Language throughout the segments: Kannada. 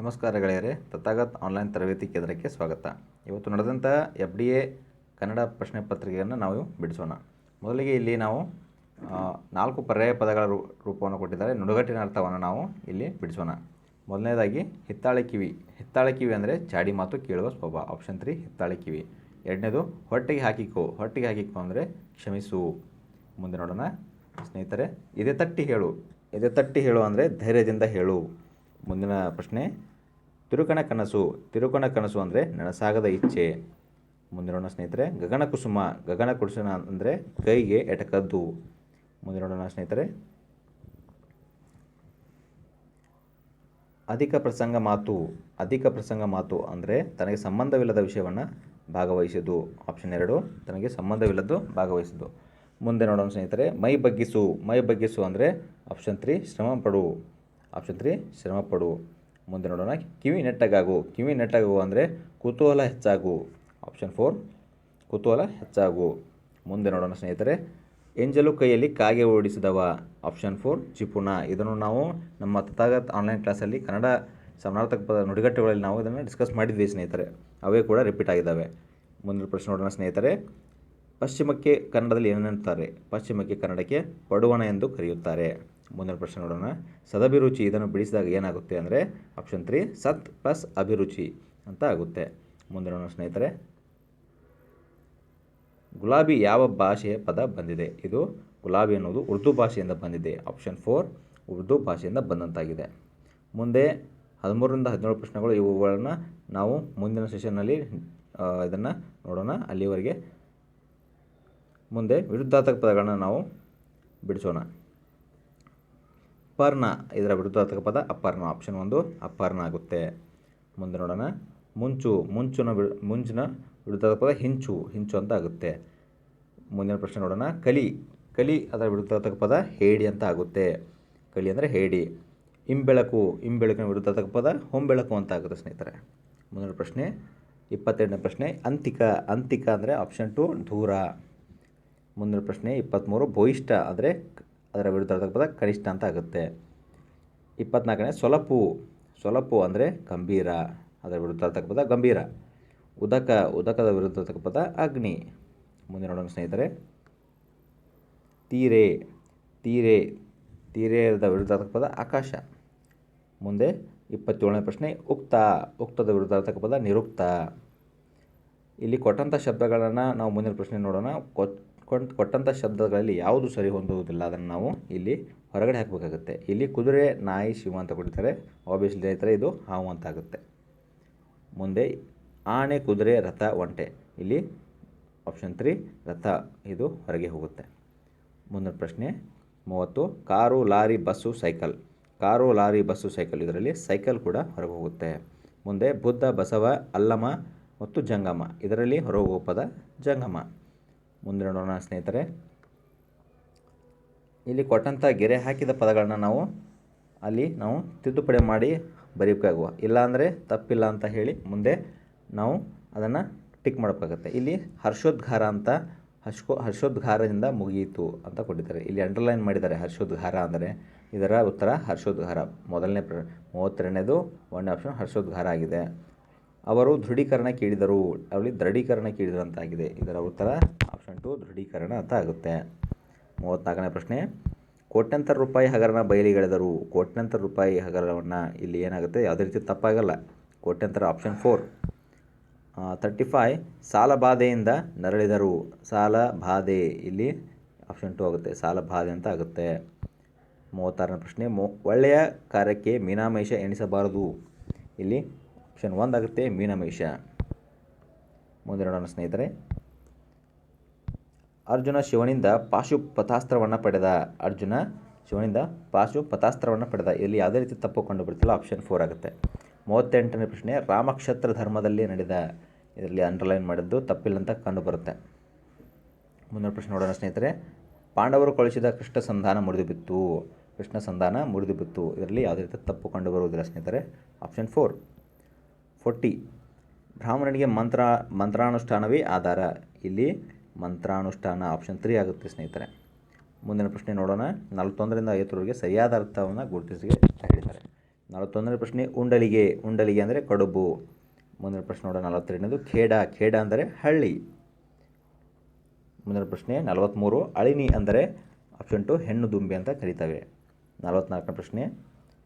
ನಮಸ್ಕಾರ ಗೆಳೆಯರೆ, ತಥಾಗತ್ ಆನ್ಲೈನ್ ತರಬೇತಿ ಕೇಂದ್ರಕ್ಕೆ ಸ್ವಾಗತ. ಇವತ್ತು ನಡೆದಂಥ ಎಫ್ ಡಿ ಎ ಕನ್ನಡ ಪ್ರಶ್ನೆ ಪತ್ರಿಕೆಯನ್ನು ನಾವು ಬಿಡಿಸೋಣ. ಮೊದಲಿಗೆ ಇಲ್ಲಿ ನಾವು ನಾಲ್ಕು ಪರ್ಯಾಯ ಪದಗಳ ರೂಪವನ್ನು ಕೊಟ್ಟಿದ್ದಾರೆ. ನುಡುಗಟ್ಟಿನ ಅರ್ಥವನ್ನು ನಾವು ಇಲ್ಲಿ ಬಿಡಿಸೋಣ. ಮೊದಲನೇದಾಗಿ, ಹಿತ್ತಾಳೆ ಕಿವಿ. ಹಿತ್ತಾಳೆ ಕಿವಿ ಅಂದರೆ ಚಾಡಿ ಮಾತು ಕೇಳುವ ಸ್ವಭಾವ. ಆಪ್ಷನ್ ತ್ರೀ ಹಿತ್ತಾಳೆ ಕಿವಿ. ಎರಡನೇದು, ಹೊಟ್ಟೆಗೆ ಹಾಕಿಕೋ. ಹೊಟ್ಟೆಗೆ ಹಾಕಿಕೋ ಅಂದರೆ ಕ್ಷಮಿಸು. ಮುಂದೆ ನೋಡೋಣ. ಸ್ನೇಹಿತರೆ, ಎದೆ ತಟ್ಟಿ ಹೇಳು. ಎದೆ ತಟ್ಟಿ ಹೇಳು ಅಂದರೆ ಧೈರ್ಯದಿಂದ ಹೇಳು. ಮುಂದಿನ ಪ್ರಶ್ನೆ, ತಿರುಕಣ ಕನಸು ತಿರುಕಣ ಕನಸು ಅಂದರೆ ನನಸಾಗದ ಇಚ್ಛೆ. ಮುಂದಿರೋಣ ಸ್ನೇಹಿತರೆ, ಗಗನ ಕುಸುಮ ಗಗನ ಕುಸುಮ ಅಂದರೆ ಕೈಗೆ ಎಟಕದ್ದು. ಮುಂದಿರೋಣ ಸ್ನೇಹಿತರೆ, ಅಧಿಕ ಪ್ರಸಂಗ ಮಾತು, ಅಧಿಕ ಪ್ರಸಂಗ ಮಾತು ಅಂದರೆ ತನಗೆ ಸಂಬಂಧವಿಲ್ಲದ ವಿಷಯವನ್ನು ಭಾಗವಹಿಸಿದ್ದು. ಆಪ್ಷನ್ ಎರಡು, ತನಗೆ ಸಂಬಂಧವಿಲ್ಲದ್ದು ಭಾಗವಹಿಸಿದ್ದು. ಮುಂದೆ ನೋಡೋಣ ಸ್ನೇಹಿತರೆ, ಮೈ ಬಗ್ಗಿಸು ಮೈ ಬಗ್ಗಿಸು ಅಂದರೆ ಆಪ್ಷನ್ ತ್ರೀ ಶ್ರಮ ಪಡು ಆಪ್ಷನ್ ತ್ರೀ ಶ್ರಮ ಪಡು. ಮುಂದೆ ನೋಡೋಣ, ಕಿವಿ ನೆಟ್ಟಗಾಗು. ಕಿವಿ ನೆಟ್ಟಗಾಗು ಅಂದರೆ ಕುತೂಹಲ ಹೆಚ್ಚಾಗು. ಆಪ್ಷನ್ ಫೋರ್ ಕುತೂಹಲ ಹೆಚ್ಚಾಗು. ಮುಂದೆ ನೋಡೋಣ ಸ್ನೇಹಿತರೆ ಎಂಜಲು ಕೈಯಲ್ಲಿ ಕಾಗೆ ಓಡಿಸಿದವ. ಆಪ್ಷನ್ ಫೋರ್ ಚಿಪುಣ ಇದನ್ನು ನಾವು ನಮ್ಮ ತಥಾಗತ್ ಆನ್ಲೈನ್ ಕ್ಲಾಸಲ್ಲಿ ಕನ್ನಡ ಸಮಾನಾರ್ಥಕ ಪದ ನುಡಿಗಟ್ಟುಗಳಲ್ಲಿ ನಾವು ಇದನ್ನು ಡಿಸ್ಕಸ್ ಮಾಡಿದ್ವಿ ಸ್ನೇಹಿತರೆ. ಅವೇ ಕೂಡ ರಿಪೀಟ್ ಆಗಿದ್ದಾವೆ. ಮುಂದಿನ ಪ್ರಶ್ನೆ ನೋಡೋಣ ಸ್ನೇಹಿತರೆ. ಪಶ್ಚಿಮಕ್ಕೆ ಕನ್ನಡದಲ್ಲಿ ಏನಂತಾರೆ ಪಶ್ಚಿಮಕ್ಕೆ ಕನ್ನಡಕ್ಕೆ ಪಡುವಣ ಎಂದು ಕರೆಯುತ್ತಾರೆ. ಮುಂದಿನ ಪ್ರಶ್ನೆ ನೋಡೋಣ. ಸದಭಿರುಚಿ ಇದನ್ನು ಬಿಡಿಸಿದಾಗ ಏನಾಗುತ್ತೆ ಅಂದರೆ ಆಪ್ಷನ್ ತ್ರೀ ಸತ್ ಪ್ಲಸ್ ಅಭಿರುಚಿ ಅಂತ ಆಗುತ್ತೆ. ಮುಂದೆ ನೋಡೋಣ ಸ್ನೇಹಿತರೆ. ಗುಲಾಬಿ ಯಾವ ಭಾಷೆಯ ಪದ ಬಂದಿದೆ? ಇದು ಗುಲಾಬಿ ಅನ್ನೋದು ಉರ್ದು ಭಾಷೆಯಿಂದ ಬಂದಿದೆ. ಆಪ್ಷನ್ ಫೋರ್ ಉರ್ದು ಭಾಷೆಯಿಂದ ಬಂದಂತಾಗಿದೆ. ಮುಂದೆ ಹದಿಮೂರರಿಂದ ಹದಿನೇಳು ಪ್ರಶ್ನೆಗಳು ಇವುಗಳನ್ನು ನಾವು ಮುಂದಿನ ಸೆಷನ್ನಲ್ಲಿ ಇದನ್ನು ನೋಡೋಣ. ಅಲ್ಲಿವರೆಗೆ ಮುಂದೆ ವಿರುದ್ಧಾರ್ಥಕ ಪದಗಳನ್ನು ನಾವು ಬಿಡಿಸೋಣ. ಅಪರ್ಣ, ಇದರ ವಿರುದ್ಧಾರ್ಥಕ ಪದ ಅಪರ್ಣ ಆಪ್ಷನ್ ಒಂದು ಅಪರ್ಣ ಆಗುತ್ತೆ. ಮುಂದೆ ನೋಡೋಣ. ಮುಂಚು, ಮುಂಚುನ ಮುಂಚಿನ ವಿರುದ್ಧಾರ್ಥಕ ಪದ ಹಿಂಚು ಹಿಂಚು ಅಂತ ಆಗುತ್ತೆ. ಮುಂದಿನ ಪ್ರಶ್ನೆ ನೋಡೋಣ. ಕಲಿ ಕಲಿ ಅದರ ವಿರುದ್ಧಾರ್ಥಕ ಪದ ಹೇಡಿ ಅಂತ ಆಗುತ್ತೆ. ಕಲಿ ಅಂದರೆ ಹೇಡಿ. ಇಂಬೆಳಕು ಇಂಬೆಳಕಿನ ವಿರುದ್ಧಾರ್ಥಕ ಪದ ಹೊಂಬೆಳಕು ಅಂತ ಆಗುತ್ತೆ ಸ್ನೇಹಿತರೆ. ಮುಂದಿನ ಪ್ರಶ್ನೆ, ಇಪ್ಪತ್ತೆರಡನೇ ಪ್ರಶ್ನೆ, ಅಂತಿಕ ಅಂತಿಕ ಅಂದರೆ ಆಪ್ಷನ್ ಟು ದೂರ ಮುಂದಿನ ಪ್ರಶ್ನೆ, ಇಪ್ಪತ್ತ್ಮೂರು ಭೂಯಿಷ್ಠ ಅಂದರೆ ಅದರ ವಿರುದ್ಧಾರ್ಥಕ ಪದ ಕನಿಷ್ಠ ಅಂತ ಆಗುತ್ತೆ. ಇಪ್ಪತ್ನಾಲ್ಕನೇ ಸೊಲಪು. ಸೊಲಪು ಅಂದರೆ ಗಂಭೀರ. ಅದರ ವಿರುದ್ಧಾರ್ಥಕ ಪದ ಗಂಭೀರ. ಉದಕ, ಉದಕದ ವಿರುದ್ಧಾರ್ಥಕ ಪದ ಅಗ್ನಿ. ಮುಂದೆ ನೋಡೋಣ ಸ್ನೇಹಿತರೆ. ತೀರೆ. ತೀರೆ. ತೀರೆದ ವಿರುದ್ಧಾರ್ಥಕ ಪದ ಆಕಾಶ. ಮುಂದೆ ಇಪ್ಪತ್ತೇಳನೇ ಪ್ರಶ್ನೆ ಉಕ್ತ. ಉಕ್ತದ ವಿರುದ್ಧಾರ್ಥಕ ಪದ ನಿರುಕ್ತ. ಇಲ್ಲಿ ಕೊಟ್ಟಂಥ ಶಬ್ದಗಳನ್ನು ನಾವು ಮುಂದಿನ ಪ್ರಶ್ನೆ ನೋಡೋಣ. ಕೊಟ್- ಕೊಟ್ಟಂಥ ಶಬ್ದಗಳಲ್ಲಿ ಯಾವುದು ಸರಿ ಹೊಂದುವುದಿಲ್ಲ, ಅದನ್ನು ನಾವು ಇಲ್ಲಿ ಹೊರಗಡೆ ಹಾಕಬೇಕಾಗುತ್ತೆ. ಇಲ್ಲಿ ಕುದುರೆ, ನಾಯಿ, ಶಿವ ಅಂತ ಕೊಟ್ಟಿದ್ದಾರೆ ಆಬ್ವಿಯಸ್ಲಿ ರೈತರ ಇದು ಹಾವು ಅಂತ ಆಗುತ್ತೆ. ಮುಂದೆ ಆನೆ, ಕುದುರೆ, ರಥ, ಒಂಟೆ. ಇಲ್ಲಿ ಆಪ್ಷನ್ ತ್ರೀ ರಥ ಇದು ಹೊರಗೆ ಹೋಗುತ್ತೆ. ಮುಂದಿನ ಪ್ರಶ್ನೆ, ಮೂವತ್ತು, car, lorry, bus, cycle. Car, lorry, bus, cycle ಇದರಲ್ಲಿ ಸೈಕಲ್ ಕೂಡ ಹೊರಗೆ ಹೋಗುತ್ತೆ. ಮುಂದೆ ಬುದ್ಧ, ಬಸವ ಅಲ್ಲಮ ಮತ್ತು ಜಂಗಮ. ಇದರಲ್ಲಿ ಹೊರಗೆ ಹೋಗೋ ಪದ ಜಂಗಮ. ಮುಂದೆ ನೋಡೋಣ ಸ್ನೇಹಿತರೆ. ಇಲ್ಲಿ ಕೊಟ್ಟಂಥ ಗೆರೆ ಹಾಕಿದ ಪದಗಳನ್ನ ನಾವು ಅಲ್ಲಿ ನಾವು ತಿದ್ದುಪಡಿ ಮಾಡಿ ಬರೀಬೇಕಾಗುವ. ಇಲ್ಲಾಂದರೆ ತಪ್ಪಿಲ್ಲ ಅಂತ ಹೇಳಿ ಮುಂದೆ ನಾವು ಅದನ್ನು ಟಿಕ್ ಮಾಡಬೇಕಾಗುತ್ತೆ. ಇಲ್ಲಿ ಹರ್ಷೋದ್ಘಾರ ಅಂತ ಹರ್ಷೋ ಹರ್ಷೋದ್ಘಾರದಿಂದ ಮುಗಿಯಿತು ಅಂತ ಕೊಟ್ಟಿದ್ದಾರೆ. ಇಲ್ಲಿ ಅಂಡರ್ಲೈನ್ ಮಾಡಿದ್ದಾರೆ ಹರ್ಷೋದ್ಘಾರ ಅಂದರೆ ಇದರ ಉತ್ತರ ಹರ್ಷೋದ್ಘಾರ ಮೊದಲನೇ ಪ್ರ, ಮೂವತ್ತೆರಡನೇದು ಒಂದನೇ ಆಪ್ಷನ್ ಹರ್ಷೋದ್ಘಾರ ಆಗಿದೆ. ಅವರು ದೃಢೀಕರಣ ಕೇಳಿದರು. ಅಲ್ಲಿ ದೃಢೀಕರಣ ಕೇಳಿದರು ಅಂತಾಗಿದೆ ಇದರ ಉತ್ತರ ಆಪ್ಷನ್ ಟು ದೃಢೀಕರಣ ಅಂತ ಆಗುತ್ತೆ. ಮೂವತ್ತ್ನಾಲ್ಕನೇ ಪ್ರಶ್ನೆ. ಕೋಟ್ಯಂತರ ರೂಪಾಯಿ ಹಗರಣ ಬಯಲಿಗೆಳೆದರು ಕೋಟ್ಯಂತರ ರೂಪಾಯಿ ಹಗರಣವನ್ನು ಇಲ್ಲಿ ಏನಾಗುತ್ತೆ? ಯಾವುದೇ ರೀತಿ ತಪ್ಪಾಗಲ್ಲ. ಕೋಟ್ಯಂತರ ಆಪ್ಷನ್ ಫೋರ್ ತರ್ಟಿ ಫೈ ಸಾಲ ಬಾಧೆಯಿಂದ ನರಳಿದರು. ಸಾಲ ಬಾಧೆ ಇಲ್ಲಿ ಆಪ್ಷನ್ ಟು ಆಗುತ್ತೆ. ಸಾಲ ಬಾಧೆ ಅಂತ ಆಗುತ್ತೆ. ಮೂವತ್ತಾರನೇ ಪ್ರಶ್ನೆ. ಮೊ, ಒಳ್ಳೆಯ ಕಾರ್ಯಕ್ಕೆ ಮೀನಾಮೇಷ ಎಣಿಸಬಾರದು. ಇಲ್ಲಿ ಆಪ್ಷನ್ ಒಂದಾಗುತ್ತೆ ಮೀನಮೇಷ. ನೋಡೋಣ ಸ್ನೇಹಿತರೆ. ಅರ್ಜುನ ಶಿವನಿಂದ ಪಾಶುಪತಾಸ್ತ್ರವನ್ನು ಪಡೆದ. ಅರ್ಜುನ ಶಿವನಿಂದ ಪಾಶುಪತಾಸ್ತ್ರವನ್ನು ಪಡೆದ. ಇಲ್ಲಿ ಯಾವುದೇ ರೀತಿ ತಪ್ಪು ಕಂಡು ಬರ್ತಿಲ್ಲ ಆಪ್ಷನ್ ಫೋರ್ ಆಗುತ್ತೆ. ಮೂವತ್ತೆಂಟನೇ ಪ್ರಶ್ನೆ, ರಾಮಕ್ಷತ್ರ ಧರ್ಮದಲ್ಲಿ ನಡೆದ. ಇದರಲ್ಲಿ ಅಂಡರ್ಲೈನ್ ಮಾಡಿದ್ದು ತಪ್ಪಿಲ್ಲ ಅಂತ ಕಂಡು ಬರುತ್ತೆ ಮುಂದಿನ ಪ್ರಶ್ನೆ ನೋಡೋಣ ಸ್ನೇಹಿತರೆ. ಪಾಂಡವರು ಕಳಿಸಿದ ಕೃಷ್ಣ ಸಂಧಾನ ಮುರಿದು ಬಿತ್ತು ಕೃಷ್ಣ ಸಂಧಾನ ಮುರಿದು ಬಿತ್ತು ಇದರಲ್ಲಿ ಯಾವುದೇ ರೀತಿ ತಪ್ಪು ಕಂಡು ಬರುವುದಿಲ್ಲ ಸ್ನೇಹಿತರೆ. Option four. ಫೋರ್ಟಿ. ಬ್ರಾಹ್ಮಣನಿಗೆ ಮಂತ್ರ, ಮಂತ್ರಾನುಷ್ಠಾನವೇ ಆಧಾರ. ಇಲ್ಲಿ ಮಂತ್ರಾನುಷ್ಠಾನ ಆಪ್ಷನ್ ತ್ರೀ ಆಗುತ್ತೆ ಸ್ನೇಹಿತರೆ. ಮುಂದಿನ ಪ್ರಶ್ನೆ ನೋಡೋಣ. ನಲವತ್ತೊಂದರಿಂದ ಐವತ್ತರವರೆಗೆ ಸರಿಯಾದ ಅರ್ಥವನ್ನು ಗುರುತಿಸಿ ಹೇಳಿದ್ದಾರೆ. ನಲವತ್ತೊಂದನೇ ಪ್ರಶ್ನೆ, ಉಂಡಲಿಗೆ. ಉಂಡಲಿಗೆ ಅಂದರೆ ಕಡುಬು. ಮುಂದಿನ ಪ್ರಶ್ನೆ ನೋಡೋಣ. ನಲವತ್ತೆರಡನೇದು ಖೇಡ. ಖೇಡ ಅಂದರೆ ಹಳ್ಳಿ. ಮುಂದಿನ ಪ್ರಶ್ನೆ ನಲವತ್ತ್ಮೂರು ಅಳಿನಿ ಅಂದರೆ ಆಪ್ಷನ್ ಟು ಹೆಣ್ಣು ದುಂಬಿ ಅಂತ ಕರೀತವೆ. ನಲವತ್ತ್ನಾಲ್ಕನೇ ಪ್ರಶ್ನೆ,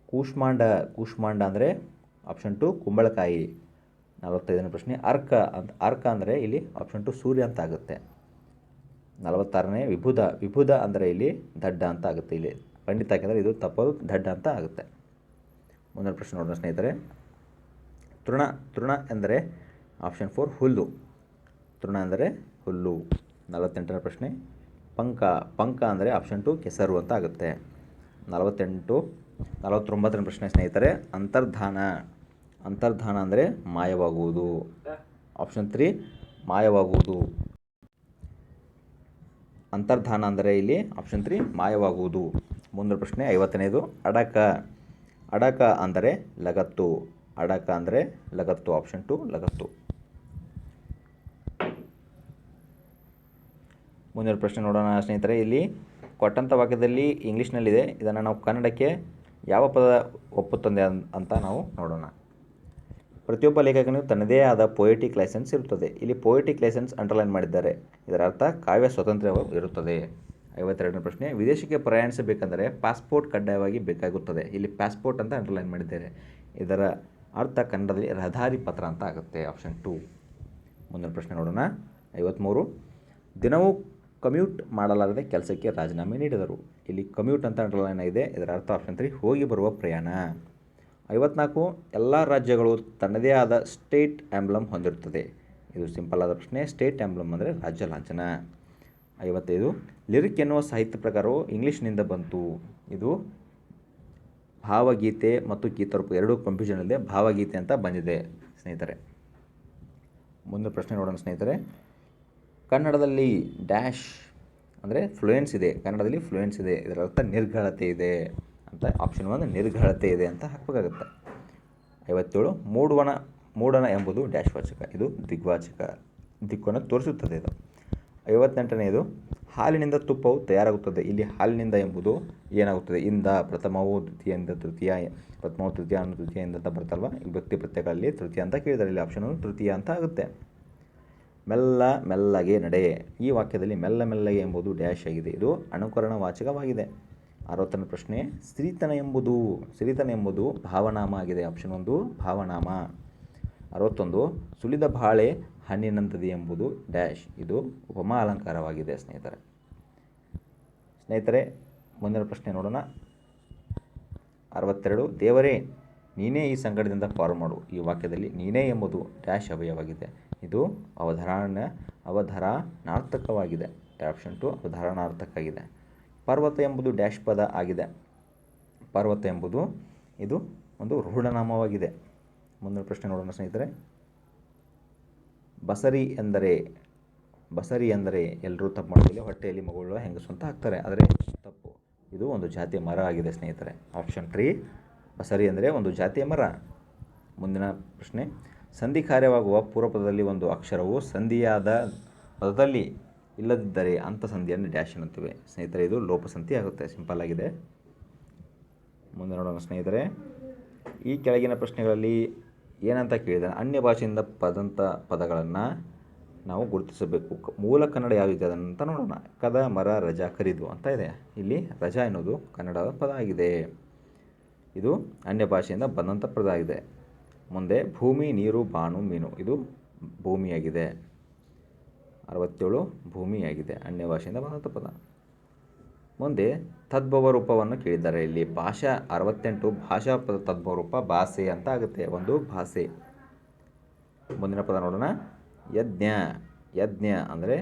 ಕೂಷ್ಮಾಂಡ. ಕೂಷ್ಮಾಂಡ ಅಂದರೆ ಆಪ್ಷನ್ ಟು ಕುಂಬಳಕಾಯಿ. ನಲವತ್ತೈದನೇ ಪ್ರಶ್ನೆ, ಅರ್ಕ ಅಂತ, ಅರ್ಕ ಅಂದರೆ ಇಲ್ಲಿ ಆಪ್ಷನ್ ಟು ಸೂರ್ಯ ಅಂತ ಆಗುತ್ತೆ. ನಲವತ್ತಾರನೇ, ವಿಭುದ ವಿಭುದ ಅಂದರೆ ಇಲ್ಲಿ ದಡ್ಡ ಅಂತ ಆಗುತ್ತೆ ಇಲ್ಲಿ. ಖಂಡಿತ ಯಾಕೆಂದರೆ ಇದು ತಪ್ಪದು, ದಡ್ಡ ಅಂತ ಆಗುತ್ತೆ. ಮುಂದಿನ ಪ್ರಶ್ನೆ ನೋಡೋಣ ಸ್ನೇಹಿತರೆ. ತೃಣ ತೃಣ ಎಂದರೆ ಆಪ್ಷನ್ ಫೋರ್ ಹುಲ್ಲು. ತೃಣ ಅಂದರೆ ಹುಲ್ಲು. ನಲವತ್ತೆಂಟನೇ ಪ್ರಶ್ನೆ, ಪಂಕ. ಪಂಕ ಅಂದರೆ ಆಪ್ಷನ್ ಟು ಕೆಸರು ಅಂತ ಆಗುತ್ತೆ. ನಲವತ್ತೆಂಟು ನಲವತ್ತೊಂಬತ್ತನೇ ಪ್ರಶ್ನೆ ಸ್ನೇಹಿತರೆ, ಅಂತರ್ಧಾನ. ಅಂತರ್ಧಾನ ಅಂದರೆ ಮಾಯವಾಗುವುದು. Option three ಮಾಯವಾಗುವುದು. ಅಂತರ್ಧಾನ ಅಂದರೆ ಇಲ್ಲಿ ಆಪ್ಷನ್ ತ್ರೀ ಮಾಯವಾಗುವುದು. ಮುಂದಿನ ಪ್ರಶ್ನೆ ಐವತ್ತನೇದು, ಅಡಕ. ಅಡಕ ಅಂದರೆ ಲಗತ್ತು. ಅಡಕ ಅಂದರೆ ಲಗತ್ತು ಆಪ್ಷನ್ ಟು ಲಗತ್ತು. ಮುಂದಿನ ಪ್ರಶ್ನೆ ನೋಡೋಣ ಸ್ನೇಹಿತರೆ, ಇಲ್ಲಿ ಕೊಟ್ಟಂಥ ವಾಕ್ಯದಲ್ಲಿ ಇಂಗ್ಲೀಷ್ನಲ್ಲಿದೆ ಇದನ್ನು ನಾವು ಕನ್ನಡಕ್ಕೆ ಯಾವ ಪದ ಒಪ್ಪುತ್ತಂದೆ ಅಂತ ನಾವು ನೋಡೋಣ. ಪ್ರತಿಯೊಬ್ಬ ಲೇಖಕನಿಗೂ ತನ್ನದೇ ಆದ ಪೊಯೆಟಿಕ್ ಲೈಸೆನ್ಸ್ ಇರುತ್ತದೆ. ಇಲ್ಲಿ ಪೊಯೆಟಿಕ್ ಲೈಸೆನ್ಸ್ ಅಂಡರ್ಲೈನ್ ಮಾಡಿದ್ದಾರೆ. ಇದರ ಅರ್ಥ ಕಾವ್ಯ ಸ್ವಾತಂತ್ರ್ಯ ಇರುತ್ತದೆ. ಐವತ್ತೆರಡನೇ ಪ್ರಶ್ನೆ, ವಿದೇಶಕ್ಕೆ ಪ್ರಯಾಣಿಸಬೇಕೆಂದರೆ ಪಾಸ್ಪೋರ್ಟ್ ಕಡ್ಡಾಯವಾಗಿ ಬೇಕಾಗುತ್ತದೆ. ಇಲ್ಲಿ ಪಾಸ್ಪೋರ್ಟ್ ಅಂತ ಅಂಡರ್ಲೈನ್ ಮಾಡಿದ್ದಾರೆ. ಇದರ ಅರ್ಥ ಕನ್ನಡದಲ್ಲಿ ರಹದಾರಿ ಪತ್ರ ಅಂತ ಆಗುತ್ತೆ ಆಪ್ಷನ್ ಟು ಮುಂದಿನ ಪ್ರಶ್ನೆ ನೋಡೋಣ. ಐವತ್ತ್ಮೂರು ದಿನವೂ ಕಮ್ಯೂಟ್ ಮಾಡಲಾರದೆ ಕೆಲಸಕ್ಕೆ ರಾಜೀನಾಮೆ ನೀಡಿದರು. ಇಲ್ಲಿ ಕಮ್ಯೂಟ್ ಅಂತ ಅಂಡರ್ಲೈನ್ ಇದೆ. ಇದರ ಅರ್ಥ ಆಪ್ಷನ್ ತ್ರೀ ಹೋಗಿ ಬರುವ ಪ್ರಯಾಣ. ಐವತ್ನಾಲ್ಕು, ಎಲ್ಲ ರಾಜ್ಯಗಳು ತನ್ನದೇ ಆದ ಸ್ಟೇಟ್ ಆ್ಯಂಬ್ಲಮ್ ಹೊಂದಿರುತ್ತದೆ. ಇದು ಸಿಂಪಲ್ ಆದ ಪ್ರಶ್ನೆ. ಸ್ಟೇಟ್ ಆ್ಯಂಬ್ಲಮ್ ಅಂದರೆ ರಾಜ್ಯ ಲಾಂಛನ. ಐವತ್ತೈದು, ಲಿರಿಕ್ ಎನ್ನುವ ಸಾಹಿತ್ಯ ಪ್ರಕಾರವು ಇಂಗ್ಲೀಷ್ನಿಂದ ಬಂತು. ಇದು ಭಾವಗೀತೆ ಮತ್ತು ಗೀತರೂಪ ಎರಡೂ ಇದೆ ಭಾವಗೀತೆ ಅಂತ ಬಂದಿದೆ, ಸ್ನೇಹಿತರೆ. ಮುಂದಿನ ಪ್ರಶ್ನೆ ನೋಡೋಣ, ಸ್ನೇಹಿತರೆ. ಕನ್ನಡದಲ್ಲಿ ಡ್ಯಾಶ್ ಅಂದರೆ ಫ್ಲೂಯೆನ್ಸ್ ಇದೆ. ಕನ್ನಡದಲ್ಲಿ ಫ್ಲೂಯೆನ್ಸ್ ಇದೆ. ಇದರ ಅರ್ಥ ನಿರ್ಗಳತೆ ಇದೆ ಅಂತ ಆಪ್ಷನ್ ಒಂದು ನಿರ್ಗಳತೆ ಇದೆ ಅಂತ ಹಾಕಬೇಕಾಗುತ್ತೆ. ಐವತ್ತೇಳು ಮೂಡುವನ ಮೂಡಣ ಎಂಬುದು ಡ್ಯಾಶ್ ವಾಚಕ. ಇದು ದಿಗ್ವಾಚಕ, ದಿಕ್ಕನ್ನು ತೋರಿಸುತ್ತದೆ ಇದು. ಐವತ್ತೆಂಟನೆಯದು ಹಾಲಿನಿಂದ ತುಪ್ಪವು ತಯಾರಾಗುತ್ತದೆ. ಇಲ್ಲಿ ಹಾಲಿನಿಂದ ಎಂಬುದು ಏನಾಗುತ್ತದೆ? ಇಂದ, ಪ್ರಥಮವು ದ್ವಿತೀಯದಿಂದ ತೃತೀಯ, ಪ್ರಥಮವು, ತೃತೀಯ ಅನ್ನೋ ಇಂದ ಅಂತ ಬರ್ತಲ್ವ ವ್ಯಕ್ತಿ ಪ್ರತ್ಯಗಳಲ್ಲಿ ತೃತೀಯ ಅಂತ ಕೇಳಿದರೆ ಇಲ್ಲಿ ಆಪ್ಷನ್ ತೃತೀಯ ಅಂತ ಆಗುತ್ತೆ. ಮೆಲ್ಲ ಮೆಲ್ಲಗೆ ನಡೆ. ಈ ವಾಕ್ಯದಲ್ಲಿ ಮೆಲ್ಲ ಮೆಲ್ಲಗೆ ಎಂಬುದು ಡ್ಯಾಶ್ ಆಗಿದೆ. ಇದು ಅನುಕರಣ ವಾಚಕವಾಗಿದೆ. ಅರವತ್ತನೇ ಪ್ರಶ್ನೆ, ಸ್ತ್ರೀತನ ಎಂಬುದು ಸ್ತ್ರೀತನ ಎಂಬುದು ಭಾವನಾಮ ಆಗಿದೆ. ಆಪ್ಷನ್ ಒಂದು, ಭಾವನಾಮ. ಅರವತ್ತೊಂದು, ಸುಲಿದ ಬಾಳೆ ಹಣ್ಣಿನಂತದೆ ಎಂಬುದು ಡ್ಯಾಶ್. ಇದು ಉಪಮಾ ಅಲಂಕಾರವಾಗಿದೆ, ಸ್ನೇಹಿತರೆ. ಸ್ನೇಹಿತರೆ, ಮುಂದಿನ ಪ್ರಶ್ನೆ ನೋಡೋಣ. ಅರವತ್ತೆರಡು, ದೇವರೇ ನೀನೇ ಈ ಸಂಕಟದಿಂದ ಪಾರು ಮಾಡು. ಈ ವಾಕ್ಯದಲ್ಲಿ ನೀನೇ ಎಂಬುದು ಡ್ಯಾಶ್ ಅವಯವಾಗಿದೆ ಇದು ಅವಧಾರಣ, ಅವಧಾರಣಾರ್ಥಕವಾಗಿದೆ. ಆಪ್ಷನ್ ಟು ಅವಧಾರಣಾರ್ಥಕ ಆಗಿದೆ ಪರ್ವತ ಎಂಬುದು ಡ್ಯಾಶ್ ಪದ ಆಗಿದೆ. ಪರ್ವತ ಎಂಬುದು ಇದು ಒಂದು ರೂಢನಾಮವಾಗಿದೆ. ಮುಂದಿನ ಪ್ರಶ್ನೆ ನೋಡೋಣ ಸ್ನೇಹಿತರೆ. ಬಸರಿ ಎಂದರೆ ಬಸರಿ ಎಂದರೆ ಎಲ್ಲರೂ ತಪ್ಪು ಮಾಡ್ತೀವಿ ಹೊಟ್ಟೆಯಲ್ಲಿ ಮಗಳು ಹೆಂಗಸು ಅಂತ ಹಾಕ್ತಾರೆ. ಆದರೆ ತಪ್ಪು. ಇದು ಒಂದು ಜಾತಿಯ ಮರ ಆಗಿದೆ ಸ್ನೇಹಿತರೆ. ಆಪ್ಷನ್ ತ್ರೀ ಬಸರಿ ಅಂದರೆ ಒಂದು ಜಾತಿಯ ಮರ. ಮುಂದಿನ ಪ್ರಶ್ನೆ. ಸಂಧಿ ಕಾರ್ಯವಾಗುವ ಪೂರ್ವಪದದಲ್ಲಿ ಒಂದು ಅಕ್ಷರವು ಸಂಧಿಯಾದ ಪದದಲ್ಲಿ ಇಲ್ಲದಿದ್ದರೆ ಅಂಥ ಸಂಧಿಯನ್ನು ಡ್ಯಾಶ್ ಎನ್ನುತ್ತೇವೆ. ಸ್ನೇಹಿತರೆ, ಇದು ಲೋಪಸಂಧಿ ಆಗುತ್ತೆ. ಸಿಂಪಲ್ ಆಗಿದೆ. ಮುಂದೆ ನೋಡೋಣ ಸ್ನೇಹಿತರೆ. ಈ ಕೆಳಗಿನ ಪ್ರಶ್ನೆಗಳಲ್ಲಿ ಏನಂತ ಕೇಳಿದಾನೆ ಅನ್ಯ ಭಾಷೆಯಿಂದ ಪದಂಥ ಪದಗಳನ್ನು ನಾವು ಗುರುತಿಸಬೇಕು. ಮೂಲ ಕನ್ನಡ ಯಾವುದಿದೆ ಅದನ್ನಂತ ನೋಡೋಣ. ಕದ, ಮರ, ರಜಾ ಕರಿದು ಅಂತ ಇದೆ. ಇಲ್ಲಿ ರಜಾ ಎನ್ನುವುದು ಕನ್ನಡದ ಪದ ಆಗಿದೆ. ಇದು ಅನ್ಯ ಭಾಷೆಯಿಂದ ಬಂದಂಥ ಪದ ಆಗಿದೆ ಮುಂದೆ ಭೂಮಿ, ನೀರು ಬಾಣು ಮೀನು, ಇದು ಭೂಮಿಯಾಗಿದೆ. ಅರವತ್ತೇಳು, ಭೂಮಿಯಾಗಿದೆ, ಅನ್ಯ ಭಾಷೆಯಿಂದ ಬಂದಂಥ ಪದ. ಮುಂದೆ ತದ್ಭವ ರೂಪವನ್ನು ಕೇಳಿದ್ದಾರೆ. ಇಲ್ಲಿ ಭಾಷಾ ಅರವತ್ತೆಂಟು, ಭಾಷಾ ಪದ ತದ್ಭವ ರೂಪ ಭಾಷೆ ಅಂತ ಆಗುತ್ತೆ, ಒಂದು ಭಾಷೆ ಮುಂದಿನ ಪದ ನೋಡೋಣ. ಯಜ್ಞ ಯಜ್ಞ ಅಂದರೆ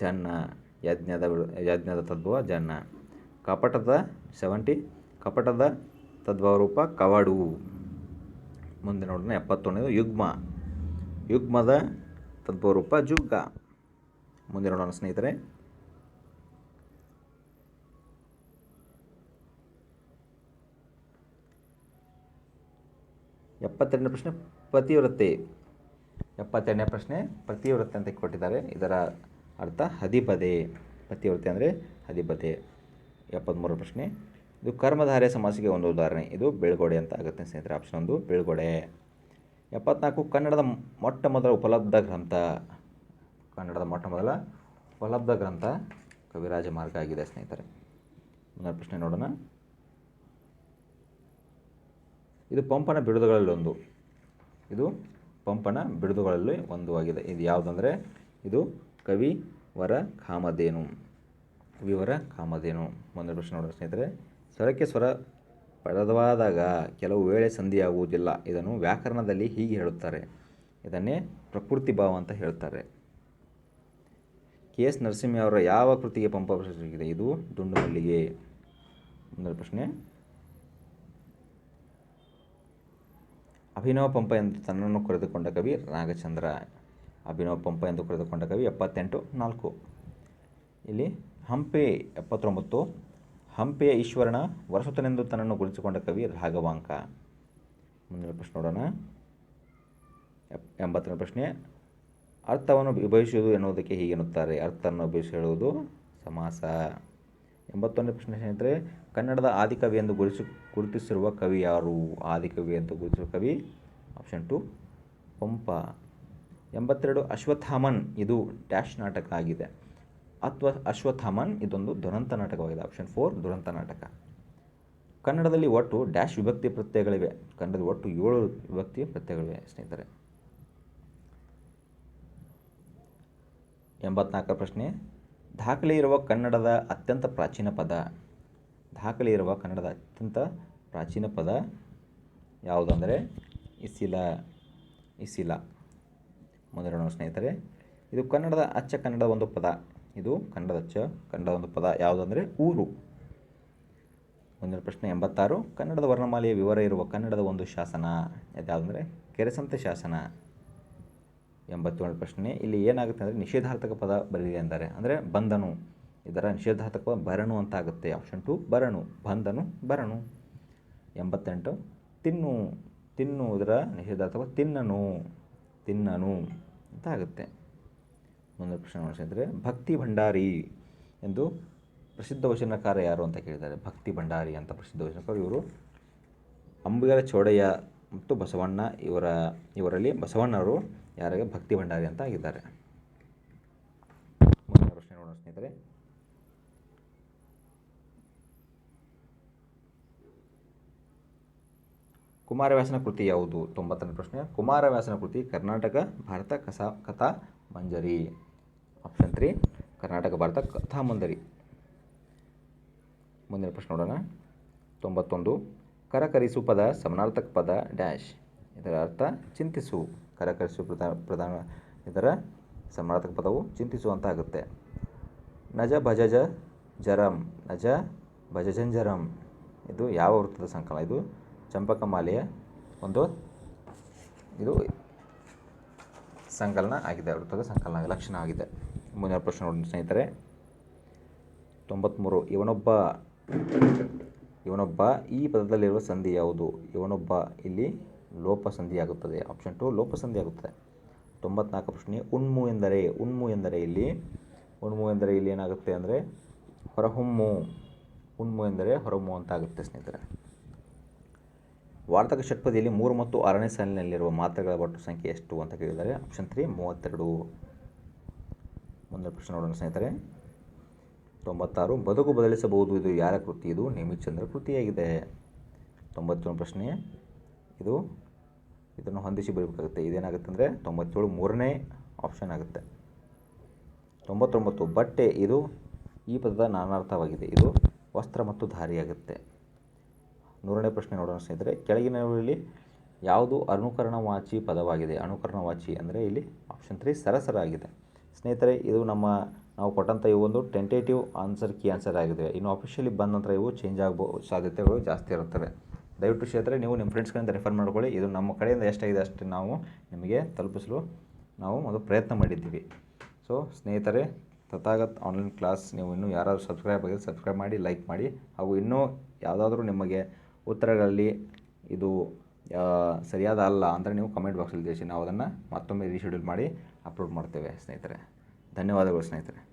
ಜನ್ನ, ಯಜ್ಞದ ಯಜ್ಞದ ತದ್ಭವ ಜನ್ನ. ಕಪಟದ ಸೆವೆಂಟಿ ಕಪಟದ ತದ್ಭವ ರೂಪ ಕವಡು. ಮುಂದೆ ನೋಡೋಣ, ಎಪ್ಪತ್ತೊಂದನೇದು ಯುಗ್ಮ. ಯುಗ್ಮದ ತದ್ವರೂಪ ಜುಗ್ಗ. ಮುಂದೆ ನೋಡೋಣ ಸ್ನೇಹಿತರೆ. ಎಪ್ಪತ್ತೆರಡನೇ ಪ್ರಶ್ನೆ ಪತಿವ್ರತೆ ಎಪ್ಪತ್ತೆರಡನೇ ಪ್ರಶ್ನೆ ಪತಿವ್ರತೆ ಅಂತ ಕೊಟ್ಟಿದ್ದಾರೆ. ಇದರ ಅರ್ಥ ಹದಿಪದೆ. ಪತಿವ್ರತೆ ಅಂದರೆ ಹದಿಪದೆ. ಎಪ್ಪತ್ತ್ಮೂರನೇ ಪ್ರಶ್ನೆ. ಇದು ಕರ್ಮಧಾರೆ ಸಮಾಸಿಗೆ ಒಂದು ಉದಾಹರಣೆ. ಇದು ಬೆಳ್ಗೊಡೆ ಅಂತ ಆಗುತ್ತೆ ಸ್ನೇಹಿತರೆ ಆಪ್ಷನ್ ಒಂದು ಬೆಳ್ಗೊಡೆ. ಎಪ್ಪತ್ನಾಲ್ಕು, ಕನ್ನಡದ ಮೊಟ್ಟ ಮೊದಲ ಉಪಲಬ್ಧ ಗ್ರಂಥ. ಕನ್ನಡದ ಮೊಟ್ಟ ಮೊದಲ ಉಪಲಬ್ಧ ಗ್ರಂಥ ಕವಿರಾಜ ಮಾರ್ಗ ಆಗಿದೆ ಸ್ನೇಹಿತರೆ. ಮುಂದಿನ ಪ್ರಶ್ನೆ ನೋಡೋಣ. ಇದು ಪಂಪನ ಬಿಡುದುಗಳಲ್ಲಿ ಒಂದು. ಇದು ಪಂಪನ ಬಿಡುದುಗಳಲ್ಲಿ ಒಂದು ಆಗಿದೆ. ಇದು ಯಾವುದಂದರೆ, ಇದು ಕವಿ ವರ ಕಾಮಧೇನು. ಕವಿವರ ಕಾಮಧೇನು. ಮುಂದಿನ ಪ್ರಶ್ನೆ ನೋಡೋಣ ಸ್ನೇಹಿತರೆ. ಸ್ವರಕ್ಕೆ ಸ್ವರ ಪದವಾದಾಗ ಕೆಲವು ವೇಳೆ ಸಂಧಿಯಾಗುವುದಿಲ್ಲ. ಇದನ್ನು ವ್ಯಾಕರಣದಲ್ಲಿ ಹೀಗೆ ಹೇಳುತ್ತಾರೆ. ಇದನ್ನೇ ಪ್ರಕೃತಿ ಭಾವ ಅಂತ ಹೇಳ್ತಾರೆ. ಕೆ ಎಸ್ ನರಸಿಂಹ ಅವರ ಯಾವ ಕೃತಿಗೆ ಪಂಪ ಪ್ರಶಸ್ತಿಯಾಗಿದೆ? ಇದು ದುಂಡು ಮಲ್ಲಿಗೆ ಮುಂದಿನ ಪ್ರಶ್ನೆ. ಅಭಿನವ ಪಂಪ ಎಂದು ತನ್ನನ್ನು ಕರೆದುಕೊಂಡ ಕವಿ ರಾಘಚಂದ್ರ. ಅಭಿನವ ಪಂಪ ಎಂದು ಕರೆದುಕೊಂಡ ಕವಿ ಎಪ್ಪತ್ತೆಂಟು ನಾಲ್ಕು. ಇಲ್ಲಿ ಹಂಪೆ ಎಪ್ಪತ್ತೊಂಬತ್ತು ಹಂಪೆಯ ಈಶ್ವರನ ವರಸುತನೆಂದು ತನ್ನನ್ನು ಗುರುತಿಸಿಕೊಂಡ ಕವಿ ರಾಘವಾಂಕ. ಮುಂದಿನ ಪ್ರಶ್ನೆ ನೋಡೋಣ. ಎಂಬತ್ತನೇ ಪ್ರಶ್ನೆ. ಅರ್ಥವನ್ನು ವಿಭಜಿಸುವುದು ಎನ್ನುವುದಕ್ಕೆ ಹೀಗೆ ಎನ್ನುತ್ತಾರೆ. ಅರ್ಥವನ್ನು ವಿಭಜಿಸಿ ಹೇಳುವುದು ಸಮಾಸ. ಎಂಬತ್ತೊಂದನೇ ಪ್ರಶ್ನೆ ಸ್ನೇಹಿತರೆ, ಕನ್ನಡದ ಆದಿಕವಿ ಎಂದು ಗುರುತಿಸಿ, ಗುರುತಿಸಿರುವ ಕವಿ ಯಾರು? ಆದಿಕವಿ ಎಂದು ಗುರುತಿಸಿರುವ ಕವಿ ಆಪ್ಷನ್ ಟು ಪಂಪ. ಎಂಬತ್ತೆರಡು ಅಶ್ವತ್ಥಾಮನ್. ಇದು ಡ್ಯಾಶ್ ನಾಟಕ ಆಗಿದೆ. ಅಥವಾ ಅಶ್ವತ್ಥಾಮನ್ ಇದೊಂದು ದುರಂತ ನಾಟಕವಾಗಿದೆ. ಆಪ್ಷನ್ ಫೋರ್ ದುರಂತ ನಾಟಕ. ಕನ್ನಡದಲ್ಲಿ ಒಟ್ಟು ಡ್ಯಾಶ್ ವಿಭಕ್ತಿ ಪ್ರತ್ಯಯಗಳಿವೆ. ಕನ್ನಡದಲ್ಲಿ ಒಟ್ಟು ಏಳು ವಿಭಕ್ತಿ ಪ್ರತ್ಯಯಗಳಿವೆ, ಸ್ನೇಹಿತರೆ. ಎಂಬತ್ನಾಲ್ಕರ ಪ್ರಶ್ನೆ, ದಾಖಲೆ ಇರುವ ಕನ್ನಡದ ಅತ್ಯಂತ ಪ್ರಾಚೀನ ಪದ, ದಾಖಲೆ ಇರುವ ಕನ್ನಡದ ಅತ್ಯಂತ ಪ್ರಾಚೀನ ಪದ ಯಾವುದಂದರೆ ಇಸಿಲ ಇಸಿಲ. ಮುಂದಿನ ನೋಡೋಣ ಸ್ನೇಹಿತರೆ. ಇದು ಕನ್ನಡದ ಅಚ್ಚ ಕನ್ನಡದ ಒಂದು ಪದ. ಇದು ಕನ್ನಡದ ಚ ಕನ್ನಡ ಒಂದು ಪದ. ಯಾವುದಂದರೆ ಊರು. ಮುಂದಿನ ಪ್ರಶ್ನೆ ಎಂಬತ್ತಾರು. ಕನ್ನಡದ ವರ್ಣಮಾಲೆಯ ವಿವರ ಇರುವ ಕನ್ನಡದ ಒಂದು ಶಾಸನ. ಯಾವುದಂದರೆ ಕೆರೆಸಂತೆ ಶಾಸನ ಎಂಬತ್ತೇಳು ಪ್ರಶ್ನೆ. ಇಲ್ಲಿ ಏನಾಗುತ್ತೆ ಅಂದರೆ ನಿಷೇಧಾರ್ಥಕ ಪದ ಬರೆದಿದೆ ಅಂದರೆ ಅಂದರೆ ಬಂಧನು. ಇದರ ನಿಷೇಧಾರ್ಥಕ ಪದ ಬರಣು ಅಂತ ಆಗುತ್ತೆ. ಆಪ್ಷನ್ ಟು ಬರಣು ಬಂಧನು ಬರಣು ಎಂಬತ್ತೆಂಟು, ತಿನ್ನು. ತಿನ್ನು ಇದರ ನಿಷೇಧಾರ್ಥಕ ತಿನ್ನನು. ತಿನ್ನನು ಅಂತ ಆಗುತ್ತೆ. ಮುಂದಿನ ಪ್ರಶ್ನೆ ಸ್ನೇಹಿತರೆ ಭಕ್ತಿ ಭಂಡಾರಿ ಎಂದು ಪ್ರಸಿದ್ಧ ವಚನಕಾರ ಯಾರು ಅಂತ ಕೇಳಿದ್ದಾರೆ. ಭಕ್ತಿ ಭಂಡಾರಿ ಅಂತ ಪ್ರಸಿದ್ಧ ವಚನಕಾರ ಇವರು. ಅಂಬಿಗರ ಚೌಡಯ್ಯ ಮತ್ತು ಬಸವಣ್ಣ ಇವರ, ಇವರಲ್ಲಿ ಬಸವಣ್ಣರು ಯಾರಿಗೆ ಭಕ್ತಿ ಭಂಡಾರಿ ಅಂತ ಆಗಿದ್ದಾರೆ. ಮುಂದಿನ ಪ್ರಶ್ನೆ ನೋಡೋಣ ಸ್ನೇಹಿತರೆ. ಕುಮಾರವ್ಯಾಸನ ಕೃತಿ ಯಾವುದು? ತೊಂಬತ್ತನೇ ಪ್ರಶ್ನೆ. ಕುಮಾರವ್ಯಾಸನ ಕೃತಿ ಕರ್ನಾಟಕ, ಭಾರತ ಕಸಾ, ಕಥಾ, ಮಂಜರಿ. Option three Karnataka Bharata Kathamanjari ಮುಂದಿನ ಪ್ರಶ್ನೆ ನೋಡೋಣ. ತೊಂಬತ್ತೊಂದು, ಕರಕರಿಸು ಪದ ಸಮನಾರ್ಥಕ ಪದ ಡ್ಯಾಶ್ ಇದರ ಅರ್ಥ ಚಿಂತಿಸು. ಕರಕರಿಸು ಪ್ರಧಾನ ಪ್ರಧಾನ, ಇದರ ಸಮನಾರ್ಥಕ ಪದವು ಚಿಂತಿಸು ಅಂತ ಆಗುತ್ತೆ ನಜ ಭಜಜ ಜರಂ, ನಜ ಭಜಜಂಜರಂ. ಇದು ಯಾವ ವೃತ್ತದ ಸಂಕಲನ? ಇದು ಚಂಪಕಮಾಲೆಯ ಒಂದು, ಇದು ಸಂಕಲನ ಆಗಿದೆ, ವೃತ್ತದ ಸಂಕಲನ ಲಕ್ಷಣ ಆಗಿದೆ. ಮುಂದಿನ ಪ್ರಶ್ನೆ ನೋಡಿ ಸ್ನೇಹಿತರೆ. ತೊಂಬತ್ತ್ಮೂರು ಇವನೊಬ್ಬ ಇವನೊಬ್ಬ ಈ ಪದದಲ್ಲಿರುವ ಸಂಧಿ ಯಾವುದು? ಇವನೊಬ್ಬ ಇಲ್ಲಿ ಲೋಪ ಸಂಧಿಯಾಗುತ್ತದೆ ಆಪ್ಷನ್ ಟು ಲೋಪ ಸಂಧಿಯಾಗುತ್ತದೆ ತೊಂಬತ್ನಾಲ್ಕು ಪ್ರಶ್ನೆ, ಉಣ್ಮು ಎಂದರೆ ಉಣ್ಮು ಎಂದರೆ ಇಲ್ಲಿ, ಉಣ್ಮು ಎಂದರೆ ಇಲ್ಲಿ ಏನಾಗುತ್ತೆ ಅಂದರೆ, ಹೊರಹೊಮ್ಮು, ಉಣ್ಮು ಎಂದರೆ ಹೊರಹೊಮ್ಮು ಅಂತ ಆಗುತ್ತೆ ಸ್ನೇಹಿತರೆ. ವಾರ್ತಕ ಷಟ್ಪದಿಯಲ್ಲಿ ಮೂರು ಮತ್ತು ಆರನೇ ಸಾಲಿನಲ್ಲಿರುವ ಮಾತ್ರೆಗಳ ಒಟ್ಟು ಸಂಖ್ಯೆ ಎಷ್ಟು ಅಂತ ಕೇಳಿದರೆ ಆಪ್ಷನ್ ತ್ರೀ ಮೂವತ್ತೆರಡು. ಮುಂದಿನ ಪ್ರಶ್ನೆ ನೋಡೋಣ ಸ್ನೇಹಿತರೆ. ತೊಂಬತ್ತಾರು, ಬದುಕು ಬದಲಿಸಬಹುದು. ಇದು ಯಾರ ಕೃತಿ? ಇದು ನೇಮಿಚಂದ್ರ ಕೃತಿಯಾಗಿದೆ. ತೊಂಬತ್ತೇಳು ಪ್ರಶ್ನೆ. ಇದು, ಇದನ್ನು ಹೊಂದಿಸಿ ಬರೀಬೇಕಾಗುತ್ತೆ. ಇದೇನಾಗುತ್ತೆ ಅಂದರೆ, ತೊಂಬತ್ತೇಳು ಮೂರನೇ ಆಪ್ಷನ್ ಆಗುತ್ತೆ. ತೊಂಬತ್ತೊಂಬತ್ತು, ಬಟ್ಟೆ. ಇದು ಈ ಪದದ ನಾನಾರ್ಥವಾಗಿದೆ. ಇದು ವಸ್ತ್ರ ಮತ್ತು ಧಾರಿಯಾಗುತ್ತೆ. ನೂರನೇ ಪ್ರಶ್ನೆ ನೋಡೋಣ ಸ್ನೇಹಿತರೆ. ಕೆಳಗಿನಲ್ಲಿ ಯಾವುದು ಅನುಕರಣವಾಚಿ ಪದವಾಗಿದೆ? ಅನುಕರಣವಾಚಿ ಅಂದರೆ ಇಲ್ಲಿ ಆಪ್ಷನ್ ತ್ರೀ ಸರಸರ ಆಗಿದೆ ಸ್ನೇಹಿತರೆ, ಇದು ನಮ್ಮ ನಾವು ಕೊಟ್ಟಂಥ ಈ ಒಂದು ಟೆಂಟೇಟಿವ್ ಆನ್ಸರ್ ಕೀ ಆನ್ಸರ್ ಆಗಿದೆ. ಇನ್ನು ಅಫಿಷಿಯಲಿ ಬಂದ ನಂತರ ಇವು ಚೇಂಜ್ ಆಗಬಹುದು ಸಾಧ್ಯತೆಗಳು ಜಾಸ್ತಿ ಇರುತ್ತವೆ. ದಯವಿಟ್ಟು ಸ್ನೇಹಿತರೆ, ನೀವು ನಿಮ್ಮ ಫ್ರೆಂಡ್ಸ್ಗಳಿಂದ ರೆಫರ್ ಮಾಡ್ಕೊಳ್ಳಿ. ಇದು ನಮ್ಮ ಕಡೆಯಿಂದ ಎಷ್ಟಾಗಿದೆ ಅಷ್ಟು ನಾವು ನಿಮಗೆ ತಲುಪಿಸಲು ನಾವು ಒಂದು ಪ್ರಯತ್ನ ಮಾಡಿದ್ದೀವಿ. ಸೊ ಸ್ನೇಹಿತರೆ, ತಥಾಗತ್ ಆನ್ಲೈನ್ ಕ್ಲಾಸ್ ನೀವು ಇನ್ನೂ ಯಾರಾದರೂ ಸಬ್ಸ್ಕ್ರೈಬ್ ಆಗಿದೆ ಸಬ್ಸ್ಕ್ರೈಬ್ ಮಾಡಿ ಲೈಕ್ ಮಾಡಿ. ಹಾಗೂ ಇನ್ನೂ ಯಾವುದಾದ್ರೂ ನಿಮಗೆ ಉತ್ತರಗಳಲ್ಲಿ ಇದು ಸರಿಯಾದ ಅಲ್ಲ ಅಂದರೆ ನೀವು ಕಮೆಂಟ್ ಬಾಕ್ಸಲ್ಲಿ ತಿಳಿಸಿ. ನಾವು ಅದನ್ನು ಮತ್ತೊಮ್ಮೆ ರೀಶೆಡ್ಯೂಲ್ ಮಾಡಿ. ಅಪ್ಲೋಡ್ ಮಾಡ್ತೇವೆ ಸ್ನೇಹಿತರೆ. ಧನ್ಯವಾದಗಳು ಸ್ನೇಹಿತರೆ.